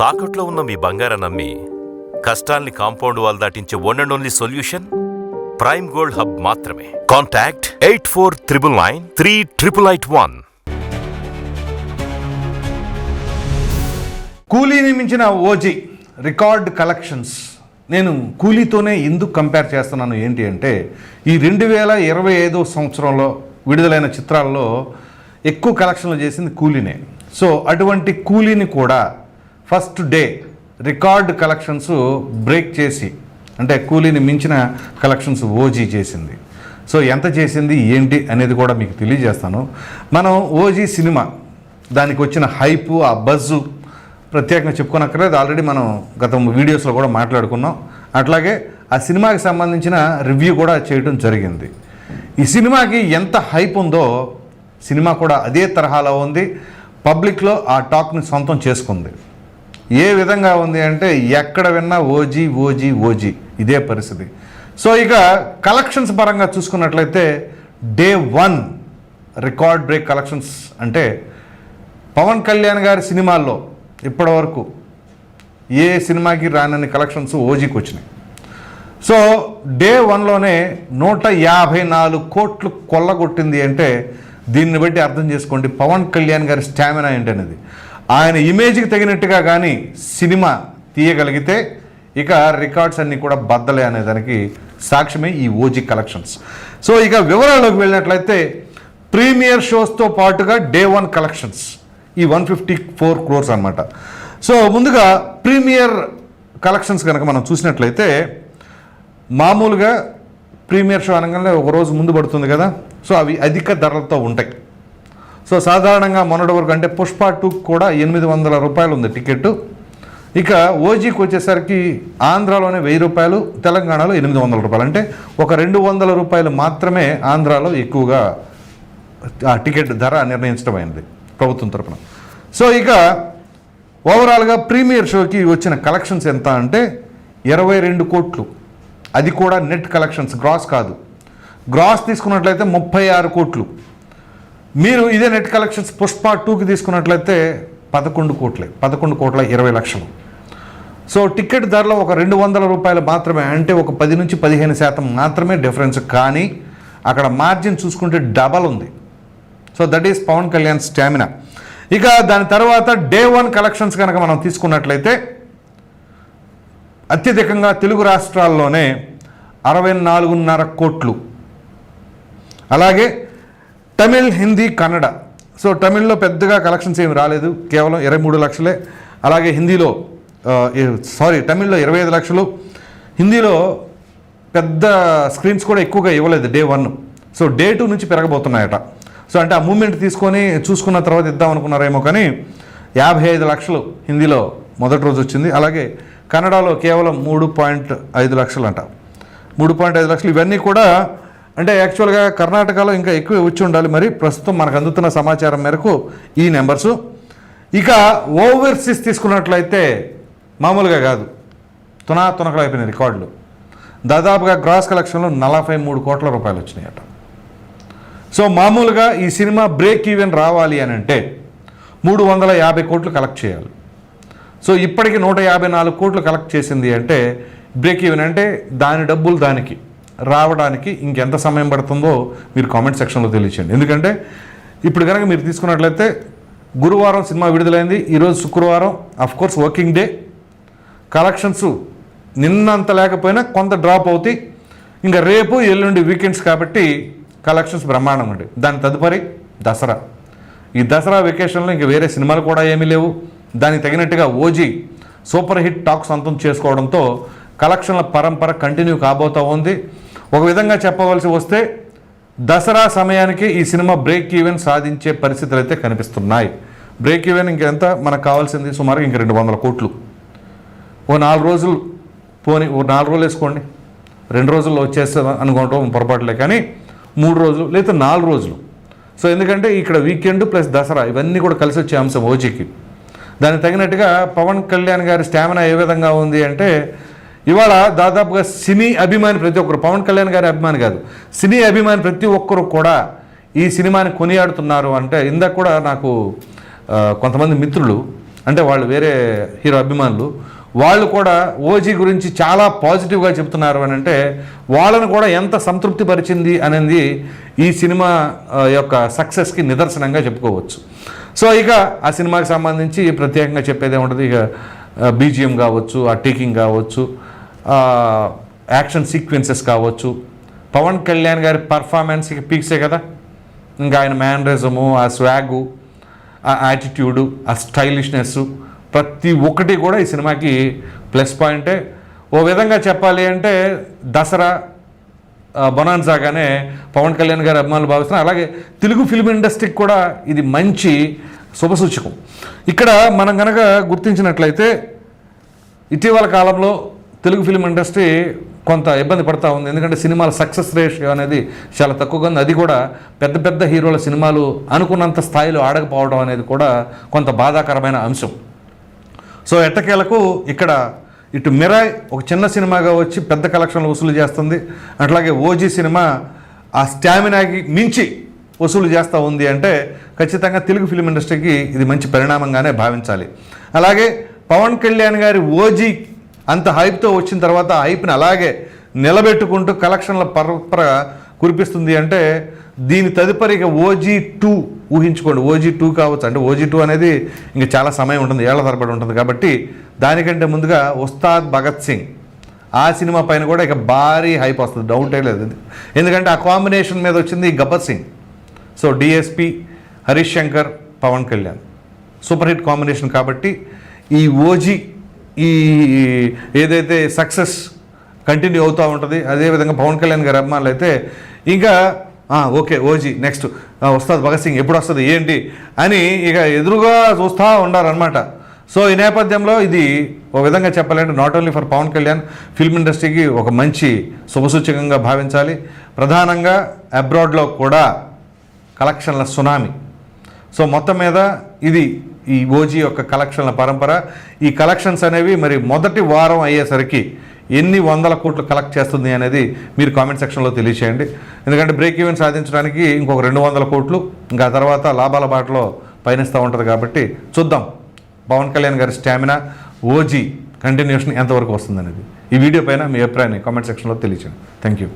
తాకట్లో ఉన్న మీ బంగారం నమ్మి కష్టాల్ని compound wall దాటించే one and only solution prime gold hub మాత్రమే. Contact eight four triple nine three triple eight one కూలీని మించిన ఓజీ రికార్డ్ కలెక్షన్స్. నేను కూలీతోనే ఎందుకు కంపేర్ చేస్తున్నాను ఏంటి అంటే ఈ రెండు వేల ఇరవై ఐదో సంవత్సరంలో విడుదలైన చిత్రాల్లో ఎక్కువ కలెక్షన్లు చేసింది కూలీనే. సో అటువంటి కూలీని కూడా first day record collections break చేసి అంటే కూలీని మించిన కలెక్షన్స్ ఓజీ చేసింది. సో ఎంత చేసింది ఏంటి అనేది కూడా మీకు తెలియజేస్తాను. మనం ఓజీ సినిమా దానికి వచ్చిన హైపు ఆ బజ్జు ప్రత్యేకంగా చెప్పుకోనక్కర్లేదు. ఆల్రెడీ మనం గత వీడియోస్లో కూడా మాట్లాడుకున్నాం. అట్లాగే ఆ సినిమాకి సంబంధించిన రివ్యూ కూడా చేయడం జరిగింది. ఈ సినిమాకి ఎంత హైప్ ఉందో సినిమా కూడా అదే తరహాలో ఉంది. పబ్లిక్లో ఆ టాక్ని సొంతం చేసుకుంది. ఏ విధంగా ఉంది అంటే ఎక్కడ విన్నా ఓజీ ఓజీ ఓజీ. ఇదే పరిస్థితి. సో ఇక కలెక్షన్స్ పరంగా చూసుకున్నట్లయితే day one record break collections అంటే పవన్ కళ్యాణ్ గారి సినిమాల్లో ఇప్పటివరకు ఏ సినిమాకి రానని కలెక్షన్స్ ఓజీకి వచ్చినాయి. సో డే వన్లోనే నూట యాభై నాలుగు కోట్లు కొల్లగొట్టింది అంటే దీన్ని బట్టి అర్థం చేసుకోండి పవన్ కళ్యాణ్ గారి స్టామినా ఏంటనేది. ఆయన ఇమేజ్కి తగినట్టుగా కానీ సినిమా తీయగలిగితే ఇక రికార్డ్స్ అన్నీ కూడా బద్దలే అనే దానికి సాక్ష్యమే ఈ ఓజీ కలెక్షన్స్ సో ఇక వివరాల్లోకి వెళ్ళినట్లయితే ప్రీమియర్ షోస్తో పాటుగా డే వన్ కలెక్షన్స్ ఈ వన్ ఫిఫ్టీ ఫోర్ క్రోర్స్ అనమాట సో ముందుగా ప్రీమియర్ కలెక్షన్స్ కనుక మనం చూసినట్లయితే మామూలుగా ప్రీమియర్ షో అనగానే ఒక రోజు ముందు పడుతుంది కదా. సో అవి అధిక ధరలతో ఉంటాయి. సో సాధారణంగా మొన్నటి వరకు అంటే పుష్ప టూ కూడా ఎనిమిది వందల రూపాయలు ఉంది టికెట్ ఇక ఓజీకి వచ్చేసరికి ఆంధ్రాలోనే వెయ్యి రూపాయలు తెలంగాణలో ఎనిమిది వందల రూపాయలు. అంటే ఒక రెండు వందల రూపాయలు మాత్రమే ఆంధ్రాలో ఎక్కువగా ఆ టికెట్ ధర నిర్ణయించడమైనది ప్రభుత్వం తరపున. సో ఇక ఓవరాల్గా ప్రీమియర్ షోకి వచ్చిన కలెక్షన్స్ ఎంత అంటే ఇరవై రెండు కోట్లు. అది కూడా నెట్ కలెక్షన్స్ గ్రాస్ కాదు. గ్రాస్ తీసుకున్నట్లయితే ముప్పై ఆరు కోట్లు. మీరు ఇదే నెట్ కలెక్షన్స్ పుష్ప టూకి తీసుకున్నట్లయితే పదకొండు కోట్లే పదకొండు కోట్ల ఇరవై లక్షలు. సో టికెట్ ధరలో ఒక రెండు వందల రూపాయలు మాత్రమే అంటే ఒక పది నుంచి పదిహేను శాతం మాత్రమే డిఫరెన్స్. కానీ అక్కడ మార్జిన్ చూసుకుంటే డబల్ ఉంది. So that is Pawan Kalyan stamina. ఇక దాని తర్వాత డే వన్ కలెక్షన్స్ కనుక మనం తీసుకున్నట్లయితే అత్యధికంగా తెలుగు రాష్ట్రాల్లోనే అరవై నాలుగున్నర కోట్లు. అలాగే తమిళ్ హిందీ కన్నడ. సో తమిళ్ళో పెద్దగా కలెక్షన్స్ ఏమి రాలేదు. కేవలం ఇరవై మూడు లక్షలే. అలాగే హిందీలో సారీ తమిళ్ళో ఇరవై ఐదు లక్షలు. హిందీలో పెద్ద స్క్రీన్స్ కూడా ఎక్కువగా ఇవ్వలేదు day one. So day two నుంచి పెరగబోతున్నాయట. సో అంటే ఆ మూమెంట్ తీసుకొని చూసుకున్న తర్వాత ఇద్దాం అనుకున్నారేమో కానీ యాభై ఐదు లక్షలు హిందీలో మొదటి రోజు వచ్చింది. అలాగే కన్నడలో కేవలం మూడు పాయింట్ ఐదు లక్షలు అంట మూడు పాయింట్ ఐదు లక్షలు. ఇవన్నీ కూడా అంటే యాక్చువల్గా కర్ణాటకలో ఇంకా ఎక్కువ వచ్చి ఉండాలి. మరి ప్రస్తుతం మనకు అందుతున్న సమాచారం మేరకు ఈ నెంబర్సు. ఇక ఓవర్సీస్ తీసుకున్నట్లయితే మామూలుగా కాదు. తునా తునకలు అయిపోయిన రికార్డులు. దాదాపుగా గ్రాస్ కలెక్షన్లో నలభై మూడు కోట్ల రూపాయలు వచ్చినాయట. సో మామూలుగా ఈ సినిమా బ్రేక్ ఈవెన్ రావాలి అని అంటే మూడు వందల యాభై కోట్లు కలెక్ట్ చేయాలి. సో ఇప్పటికి నూట యాభై నాలుగు కోట్లు కలెక్ట్ చేసింది అంటే బ్రేక్ ఈవెన్ అంటే దాని డబ్బులు దానికి. రావడానికి ఇంకెంత సమయం పడుతుందో మీరు కామెంట్ సెక్షన్లో తెలియచేయండి. ఎందుకంటే ఇప్పుడు కనుక మీరు తీసుకున్నట్లయితే గురువారం సినిమా విడుదలైంది ఈరోజు శుక్రవారం కోర్స్ వర్కింగ్ డే కలెక్షన్స్ నిన్నంత లేకపోయినా కొంత డ్రాప్ అవుతాయి. ఇంకా రేపు ఎల్లుండి వీకెండ్స్ కాబట్టి కలెక్షన్స్ బ్రహ్మాండం ఉండి దాని తదుపరి దసరా. ఈ దసరా వెకేషన్లో ఇంకా వేరే సినిమాలు కూడా ఏమీ లేవు. దానికి తగినట్టుగా ఓజీ సూపర్ హిట్ టాక్ సొంతం చేసుకోవడంతో కలెక్షన్ల పరంపర కంటిన్యూ కాబోతూ ఉంది. ఒక విధంగా చెప్పవలసి వస్తే దసరా సమయానికి ఈ సినిమా బ్రేక్ ఈవెన్ సాధించే పరిస్థితులు అయితే కనిపిస్తున్నాయి. బ్రేక్ ఈవెన్ ఇంకెంత? మనకు కావాల్సింది సుమారు ఇంక రెండు వందల కోట్లు. ఓ నాలుగు రోజులు పోని ఓ నాలుగు రోజులు వేసుకోండి. రెండు రోజుల్లో వచ్చేస్తుంది అనుకోవటం పొరపాటులే కానీ మూడు రోజులు లేదా నాలుగు రోజులు. సో ఎందుకంటే ఇక్కడ వీకెండ్ ప్లస్ దసరా ఇవన్నీ కూడా కలిసి వచ్చే అంశం ఓజీకి. దానికి తగినట్టుగా పవన్ కళ్యాణ్ గారి స్టామినా ఏ విధంగా ఉంది అంటే ఇవాళ దాదాపుగా సినీ అభిమాని ప్రతి ఒక్కరు పవన్ కళ్యాణ్ గారి అభిమాని కాదు సినీ అభిమాని ప్రతి ఒక్కరు కూడా ఈ సినిమాని కొనియాడుతున్నారు అంటే ఇందాక కూడా నాకు కొంతమంది మిత్రులు అంటే వాళ్ళు వేరే హీరో అభిమానులు వాళ్ళు కూడా ఓజీ గురించి చాలా పాజిటివ్గా చెప్తున్నారు అని అంటే వాళ్ళను కూడా ఎంత సంతృప్తి పరిచింది అనేది ఈ సినిమా యొక్క సక్సెస్కి నిదర్శనంగా చెప్పుకోవచ్చు. సో ఇక ఆ సినిమాకి సంబంధించి ప్రత్యేకంగా చెప్పేదే ఉంటుంది ఇక బీజిఎం కావచ్చు ఆ టేకింగ్ కావచ్చు యాక్షన్ సీక్వెన్సెస్ కావచ్చు. పవన్ కళ్యాణ్ గారి పర్ఫార్మెన్స్ పీక్సే కదా. ఇంకా ఆయన మ్యానరిజము ఆ స్వాగు ఆ యాటిట్యూడు ఆ స్టైలిష్నెస్ ప్రతి ఒక్కటి కూడా ఈ సినిమాకి ప్లస్ పాయింటే. ఓ విధంగా చెప్పాలి అంటే దసరా బొనాన్సాగానే పవన్ కళ్యాణ్ గారి అభిమానులు భావిస్తున్నారు. అలాగే తెలుగు ఫిల్మ్ ఇండస్ట్రీకి కూడా ఇది మంచి శుభసూచకం. ఇక్కడ మనం కనుక గుర్తించినట్లయితే ఇటీవల కాలంలో తెలుగు ఫిలిం ఇండస్ట్రీ కొంత ఇబ్బంది పడతా ఉంది. ఎందుకంటే సినిమాల సక్సెస్ రేషియో అనేది చాలా తక్కువగా ఉంది. అది కూడా పెద్ద పెద్ద హీరోల సినిమాలు అనుకున్నంత స్థాయిలో ఆడకపోవడం అనేది కూడా కొంత బాధాకరమైన అంశం. సో ఎట్టకేలకు ఇక్కడ ఇటు మిరాయ్ ఒక చిన్న సినిమాగా వచ్చి పెద్ద కలెక్షన్లు వసూలు చేస్తుంది. అట్లాగే ఓజీ సినిమా ఆ స్టామినాకి మించి వసూలు చేస్తూ ఉంది అంటే ఖచ్చితంగా తెలుగు ఫిలిం ఇండస్ట్రీకి ఇది మంచి పరిణామంగానే భావించాలి. అలాగే పవన్ కళ్యాణ్ గారి ఓజీ అంత హైప్తో వచ్చిన తర్వాత ఆ హైప్ని అలాగే నిలబెట్టుకుంటూ కలెక్షన్ల పరపర కురిపిస్తుంది అంటే దీని తదుపరి ఇక ఓజీ టూ ఊహించుకోండి. ఓజీ టూ కావచ్చు అంటే ఓజీ టూ అనేది ఇంకా చాలా సమయం ఉంటుంది ఏళ్ళ తరబడి ఉంటుంది కాబట్టి దానికంటే ముందుగా ఉస్తాద్ భగత్ సింగ్. ఆ సినిమా పైన కూడా ఇక భారీ హైప్ వస్తుంది డౌటే లేదు. ఎందుకంటే ఆ కాంబినేషన్ మీద వచ్చింది Gabbar Singh. So DSP Harish Shankar Pawan Kalyan. Super hit combination కాబట్టి ఈ ఓజీ ఈ ఏదైతే సక్సెస్ కంటిన్యూ అవుతూ ఉంటుంది అదేవిధంగా పవన్ కళ్యాణ్ గారి అభిమానులు అయితే ఇంకా ఓకే ఓజీ నెక్స్ట్ వస్తుంది భగత్ సింగ్ ఎప్పుడు వస్తుంది ఏంటి అని ఇక ఎదురుగా చూస్తూ ఉండారనమాట సో ఈ నేపథ్యంలో ఇది ఒక విధంగా చెప్పాలంటే not only for Pawan Kalyan film ఇండస్ట్రీకి ఒక మంచి శుభసూచకంగా భావించాలి. ప్రధానంగా అబ్రాడ్లో కూడా కలెక్షన్ల సునామీ. సో మొత్తం మీద ఇది ఈ ఓజీ యొక్క కలెక్షన్ల పరంపర. ఈ కలెక్షన్స్ అనేవి మరి మొదటి వారం అయ్యేసరికి ఎన్ని వందల కోట్లు కలెక్ట్ చేస్తుంది అనేది మీరు కామెంట్ సెక్షన్లో తెలియచేయండి. ఎందుకంటే బ్రేక్ ఈవెన్ సాధించడానికి ఇంకొక రెండు వందల కోట్లు ఇంకా తర్వాత లాభాల బాటలో పయనిస్తూ ఉంటుంది కాబట్టి చూద్దాం. పవన్ కళ్యాణ్ గారి స్టామినా ఓజీ కంటిన్యూషన్ ఎంతవరకు వస్తుంది అనేది ఈ వీడియో పైన మీ అభిప్రాయాన్ని కామెంట్ సెక్షన్లో తెలియచేయండి. Thank you